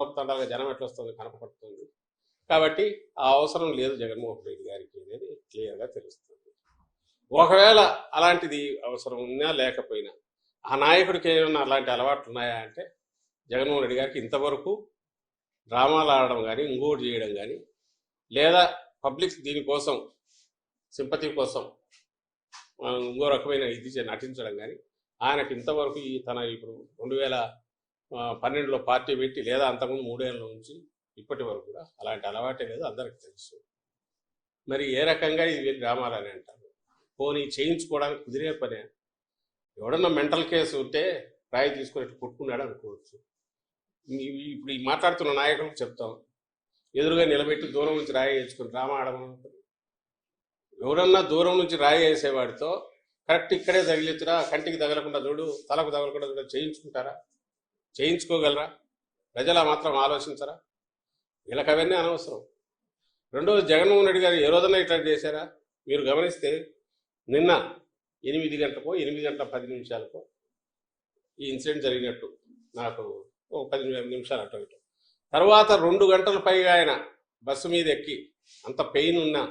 తండాలుగా జనం ఎట్లా వస్తుంది? కనపడుతుంది. కాబట్టి ఆ అవసరం లేదు జగన్మోహన్ రెడ్డి గారికి అనేది క్లియర్గా తెలుస్తుంది. ఒకవేళ అలాంటిది అవసరం ఉన్నా లేకపోయినా ఆ నాయకుడికి ఏమైనా అలాంటి అలవాట్లు ఉన్నాయా అంటే జగన్మోహన్ రెడ్డి గారికి ఇంతవరకు డ్రామాలు ఆడడం కానీ ఇంకోటి చేయడం కానీ లేదా పబ్లిక్ దీనికోసం సింపతి కోసం ఇంకో రకమైన ఇది నటించడం కానీ ఆయనకి ఇంతవరకు ఈ తన ఇప్పుడు రెండు వేల పన్నెండులో పార్టీ పెట్టి లేదా అంతకుముందు మూడేళ్ళ నుంచి ఇప్పటి వరకు కూడా అలాంటి అలవాటే లేదు అందరికి తెలుసు. మరి ఏ రకంగా ఇది గ్రామాలని అంటారు? పోనీ చేయించుకోవడానికి కుదిరే పనే? ఎవడన్నా మెంటల్ కేసు ఉంటే రాయి తీసుకుని కొట్టుకున్నాడు అనుకోవచ్చు. ఇప్పుడు ఈ మాట్లాడుతున్న నాయకులకు చెప్తాం. ఎదురుగా నిలబెట్టి దూరం నుంచి రాయి వేసుకుని డ్రామా ఆడమని ఎవరన్నా దూరం నుంచి రాయి వేసేవాడితో కరెక్ట్ ఇక్కడే తగిలించరా కంటికి తగలకుండా చూడు తలకు తగలకుండా చూడు చేయించుకుంటారా? చేయించుకోగలరా? ప్రజలు మాత్రం ఆలోచించరా? వీళ్ళకి అవన్నీ అనవసరం. రెండోది జగన్మోహన్ రెడ్డి గారు ఏ రోజున ఇట్లా చేశారా? మీరు గమనిస్తే నిన్న ఎనిమిది గంటకో ఎనిమిది గంటల పది నిమిషాలకో ఈ ఇన్సిడెంట్ జరిగినట్టు. నాకు ఒక పది నిమిషాలు అటు ఇటు తర్వాత రెండు గంటల పైగా ఆయన బస్సు మీద ఎక్కి అంత పెయిన్ ఉన్నా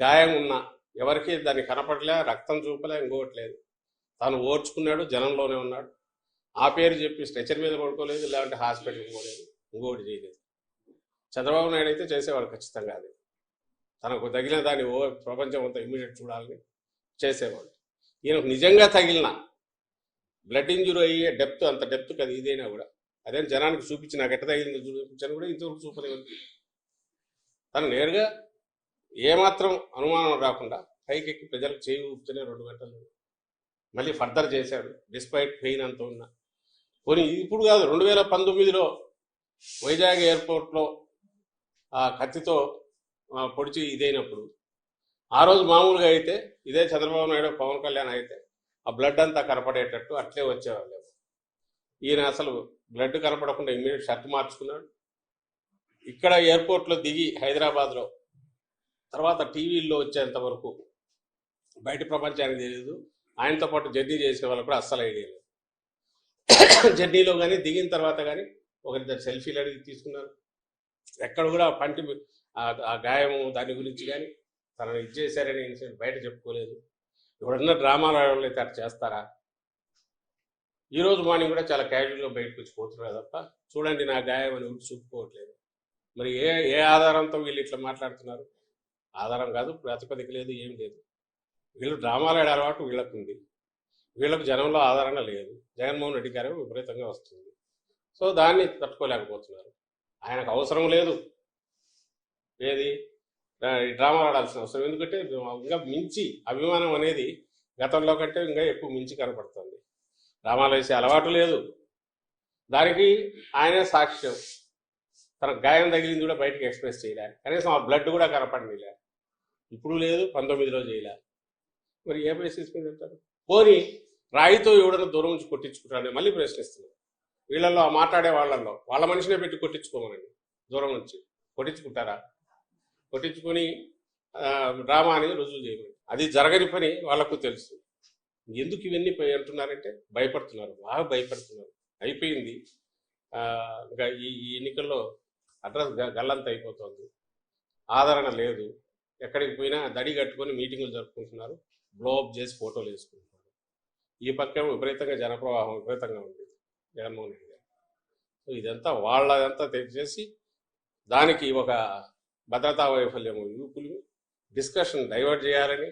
గాయం ఉన్నా ఎవరికి దాన్ని కనపడలే రక్తం చూపలే ఇంకోవట్లేదు తాను ఓర్చుకున్నాడు జనంలోనే ఉన్నాడు. ఆ పేరు చెప్పి స్ట్రెచర్ మీద పడుకోలేదు లేదంటే హాస్పిటల్కి పోలేదు. ఇంకోటి చేయలేదు. చంద్రబాబు నాయుడు అయితే చేసేవాడు ఖచ్చితంగా అది. తనకు తగిలిన దాన్ని ఓ ప్రపంచం అంతా ఇమ్మీడియట్ చూడాలని చేసేవాడు. ఈయనకు నిజంగా తగిలిన బ్లడ్ ఇంజురీ అయ్యే డెప్త్ అంత డెప్త్ కదా ఇదైనా కూడా. అదే జనానికి చూపించి నాకు ఎట్ట తగిలింది చూపించాను కూడా ఇంతవరకు చూపలేదు. తను నేరుగా ఏమాత్రం అనుమానం రాకుండా పైకెక్కి ప్రజలకు చేయి ఊపుతూనే రెండు గంటలు మళ్ళీ ఫర్దర్ చేశాడు డిస్పైట్ పెయిన్ అంత ఉన్నా పోనీ ఇప్పుడు కాదు రెండు వేల పంతొమ్మిదిలో వైజాగ్ ఎయిర్పోర్ట్లో ఆ కత్తితో పొడిచి ఇదైనప్పుడు ఆ రోజు మామూలుగా అయితే ఇదే చంద్రబాబు నాయుడు పవన్ కళ్యాణ్ అయితే ఆ బ్లడ్ అంతా కనపడేటట్టు అట్లే వచ్చేవాళ్ళు ఈయన అసలు బ్లడ్ కనపడకుండా ఇమ్మీడియట్ షర్ట్ మార్చుకున్నాడు. ఇక్కడ ఎయిర్పోర్ట్లో దిగి హైదరాబాద్లో తర్వాత టీవీల్లో వచ్చేంత వరకు బయట ప్రపంచానికి తెలియదు ఆయనతో పాటు జర్నీ చేసిన వాళ్ళు కూడా అస్సలు ఐడియా లేదు జర్నీలో కానీ దిగిన తర్వాత కానీ ఒకరిద్దరు సెల్ఫీలు అడిగి తీసుకున్నారు. ఎక్కడ కూడా పంటి ఆ- గాయము దాని గురించి కానీ తనని ఇది ఇన్సిడెంట్ బయట చెప్పుకోలేదు. ఎవడన్నా డ్రామాలు ఆడవాళ్ళు అయితే చేస్తారా? ఈరోజు మార్నింగ్ కూడా చాలా క్యాజువల్గా బయటకు వచ్చి పోతున్నారు తప్ప చూడండి నా గాయం అని ఉండి చూపుకోవట్లేదు. మరి ఏ ఏ ఆధారంతో వీళ్ళు ఇట్లా మాట్లాడుతున్నారు? ఆధారం కాదు ప్రాతిపదిక లేదు ఏం లేదు. వీళ్ళు డ్రామాలు ఆడే అలవాటు వీళ్ళకుంది. ఉంది వీళ్ళకు జనంలో ఆదరణ లేదు. జగన్మోహన్ రెడ్డి గారు విపరీతంగా వస్తుంది. సో దాన్ని తట్టుకోలేకపోతున్నారు. ఆయనకు అవసరం లేదు. ఏది? ఈ డ్రామా ఆడాల్సిన అవసరం. ఎందుకంటే ఇంకా మించి అభిమానం అనేది గతంలో కంటే ఇంకా ఎక్కువ మించి కనపడుతుంది. డ్రామాలు వేసే అలవాటు లేదు. దానికి ఆయనే సాక్ష్యం. తన గాయం తగిలింది కూడా బయటకు ఎక్స్ప్రెస్ చేయలే. కనీసం ఆ బ్లడ్ కూడా కనపడనిలే. ఇప్పుడు లేదు పంతొమ్మిదిలో చేయలే. మరి ఏ బేసిస్ మీద పోనీ రాయితో ఎవడన్నా దూరం నుంచి కొట్టించుకుంటారని మళ్ళీ ప్రశ్నిస్తున్నాను వీళ్ళల్లో ఆ మాట్లాడే వాళ్ళల్లో వాళ్ళ మనిషినే పెట్టి కొట్టించుకోమనండి. దూరం నుంచి. కొట్టించుకుంటారా? కొట్టించుకొని డ్రామా అనేది రుజువు చేయమని అది జరగని పని వాళ్ళకు తెలుసు. ఎందుకు ఇవన్నీ పోయి అంటున్నారంటే భయపడుతున్నారు. బాగా భయపడుతున్నారు. అయిపోయింది. ఇంకా ఈ ఎన్నికల్లో అడ్రస్ గ- గల్లంత అయిపోతుంది. ఆదరణ లేదు. ఎక్కడికి పోయినా దడి కట్టుకొని మీటింగులు జరుపుకుంటున్నారు. బ్లోఅప్ చేసి ఫోటోలు వేసుకుంటున్నారు. ఈ పక్క విపరీతంగా జనప్రవాహం విపరీతంగా ఉంది. జగన్మోహన్ రెడ్డి గారు. సో ఇదంతా వాళ్ళదంతా తెచ్చేసి దానికి ఒక భద్రతా వైఫల్యం యూపులు డిస్కషన్ డైవర్ట్ చేయాలని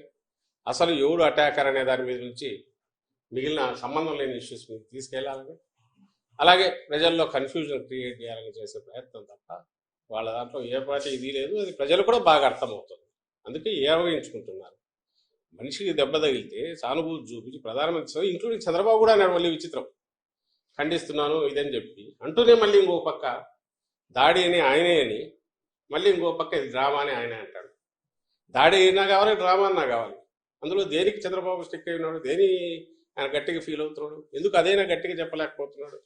అసలు ఎవడు అటాకర్ అనే దాని మీద నుంచి మిగిలిన సంబంధం లేని ఇష్యూస్ మీద తీసుకెళ్ళాలని అలాగే ప్రజల్లో కన్ఫ్యూజన్ క్రియేట్ చేయాలని చేసే ప్రయత్నం తప్ప వాళ్ళ దాంట్లో ఏ పార్టీ ఇది లేదు. అది ప్రజలు కూడా బాగా అర్థమవుతుంది. అందుకే ఏవగించుకుంటున్నారు. మనిషికి దెబ్బ తగిలితే సానుభూతి చూపించి ప్రధానమంత్రి ఇంక్లూడింగ్ చంద్రబాబు కూడా అన్నాడు మళ్ళీ విచిత్రం. ఖండిస్తున్నాను ఇదని చెప్పి అంటూనే మళ్ళీ ఇంకో పక్క దాడి అని ఆయనే అని మళ్ళీ ఇంకో పక్క ఇది డ్రామా అని ఆయనే అంటాడు. దాడి అయినా కావాలి డ్రామా అన్నా కావాలి. అందులో దేనికి చంద్రబాబు స్టిక్ అయి ఉన్నాడు? దేని ఆయన గట్టిగా ఫీల్ అవుతున్నాడు? ఎందుకు అదైనా గట్టిగా చెప్పలేకపోతున్నాడు?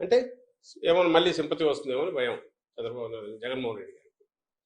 అంటే ఏమో మళ్ళీ సింపతి వస్తుందేమో అని భయం చంద్రబాబు నాయుడు- జగన్మోహన్ రెడ్డి గారు